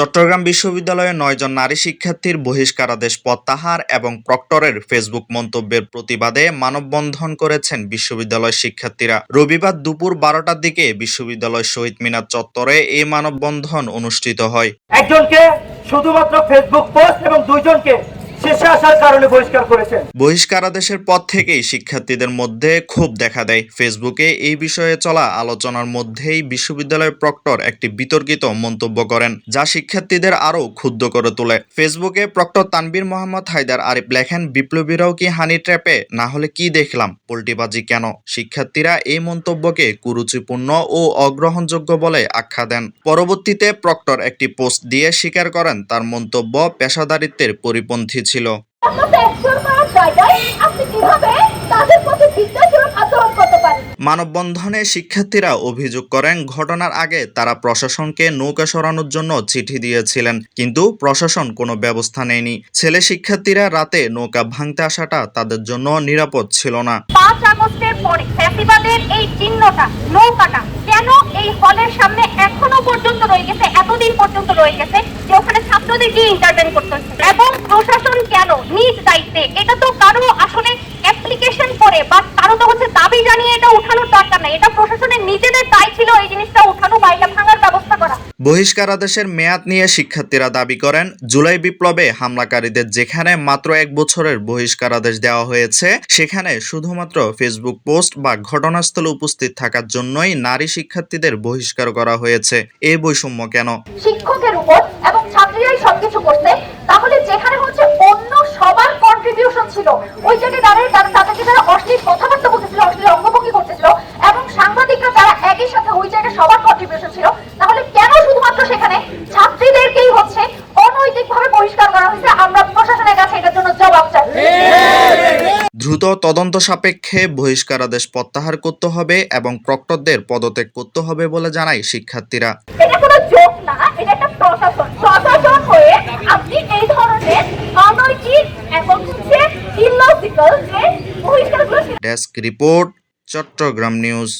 চট্টগ্রাম বিশ্ববিদ্যালয়ে নয়জন নারী শিক্ষার্থীর বহিষ্কারাদেশ প্রত্যাহার এবং প্রক্টরের ফেসবুক মন্তব্যের প্রতিবাদে মানববন্ধন করেছেন বিশ্ববিদ্যালয় শিক্ষার্থীরা। রবিবার দুপুর বারোটার দিকে বিশ্ববিদ্যালয় শহীদ মিনার চত্বরে এই মানববন্ধন অনুষ্ঠিত হয়। একজনকে শুধুমাত্র ফেসবুক পোস্ট এবং দুইজনকে শেষে বহিষ্কার বহিষ্কারাদেশের পর থেকেই শিক্ষার্থীদের মধ্যে ক্ষোভ দেখা দেয়। ফেসবুকে এই বিষয়ে চলা আলোচনার মধ্যেই বিশ্ববিদ্যালয়ের প্রক্টর একটি বিতর্কিত মন্তব্য করেন, যা শিক্ষার্থীদের আরও ক্ষুব্ধ করে তোলে। ফেসবুকে প্রক্টর তানবীর মোহাম্মদ হায়দার আরিফ লেখেন, বিপ্লবীরাও কি হানি ট্র্যাপে? না হলে কি দেখলাম? পোল্টিবাজি কেন? শিক্ষার্থীরা এই মন্তব্যকে কুরুচিপূর্ণ ও অগ্রহণযোগ্য বলে আখ্যা দেন। পরবর্তীতে প্রক্টর একটি পোস্ট দিয়ে স্বীকার করেন, তার মন্তব্য পেশাদারিত্বের পরিপন্থী ছিল। মানববন্ধনে শিক্ষার্থীরা অভিযোগ করেন ঘটনার আগে তারা প্রশাসনকে নৌকা সরানোর জন্য চিঠি দিয়েছিলেন কিন্তু প্রশাসন কোনো ব্যবস্থা নেয়নি। ছেলে শিক্ষার্থীরা রাতে নৌকা ভাঙতে আসাটা তাদের জন্য নিরাপদ ছিল না। পাঁচ আগস্টের পরে এই চিহ্নটা নৌকাটা কেন এই হলের সামনে এখনও পর্যন্ত রয়ে গেছে, এতদিন পর্যন্ত রয়ে গেছে যে ওখানে ছাত্রদের গিয়ে ইন্টারভেন করতে হচ্ছে। এবং প্রশাসন কেন নিজ দায়িত্বে? এটা তো কারও আসলে অ্যাপ্লিকেশন করে বা কারও তো হচ্ছে দাবি জানিয়ে এটা উঠানোর দরকার নাই। এটা প্রশাসনের নিজেদের দায় ছিল এই জিনিসটা উঠানো বা এটা ভাঙার ব্যবস্থা করা বহিষ্কারাদেশের মেয়াদ নিয়ে শিক্ষার্থীরা দাবি করেন, জুলাই বিপ্লবে হামলাকারীদের যেখানে মাত্র এক বছরের বহিষ্কারাদেশ দেওয়া হয়েছে, সেখানে শুধুমাত্র ফেসবুক পোস্ট বা ঘটনাস্থলে উপস্থিত থাকার জন্যই নারী শিক্ষার্থীদের বহিষ্কার করা হয়েছে। এই বৈষম্য কেন? শিক্ষকের উপর এবং ছাত্রীরাই সবকিছু করছে, তাহলে যেখানে হচ্ছে অন্য সবার কন্ট্রিবিউশন ছিল, ওই জায়গায় দাঁড়িয়ে তাদেরকে যারা অশ্লীল কথাবার্তা বলতেছিল, অশ্লীল অঙ্গভঙ্গি করতেছিল, এবং সাংবাদিকরা যারা একই সাথে ওই জায়গায় সবার কন্ট্রিবিউশন ছিল তাহলে কেন শুধুমাত্র সেখানে ছাত্রীদেরকেই হচ্ছে অনৈতিকভাবে বহিষ্কার করা হয়েছে আমরা প্রশাসনের কাছে এটার জন্য জবাব চাই দ্রুত তদন্ত সাপেক্ষে বহিষ্কারাদেশ প্রত্যাহার করতে হবে এবং প্রক্টরদের পদত্যাগ করতে হবে বলে জানায় শিক্ষার্থীরা। এটা কোনো জোক না এটা একটা প্রশাসন। প্রশাসন হয়ে আপনি এই ধরনের অনৈতিক এবং হচ্ছে ইলজিক্যাল যে বহিষ্কারগুলো ডেস্ক রিপোর্ট চট্টগ্রাম নিউজ।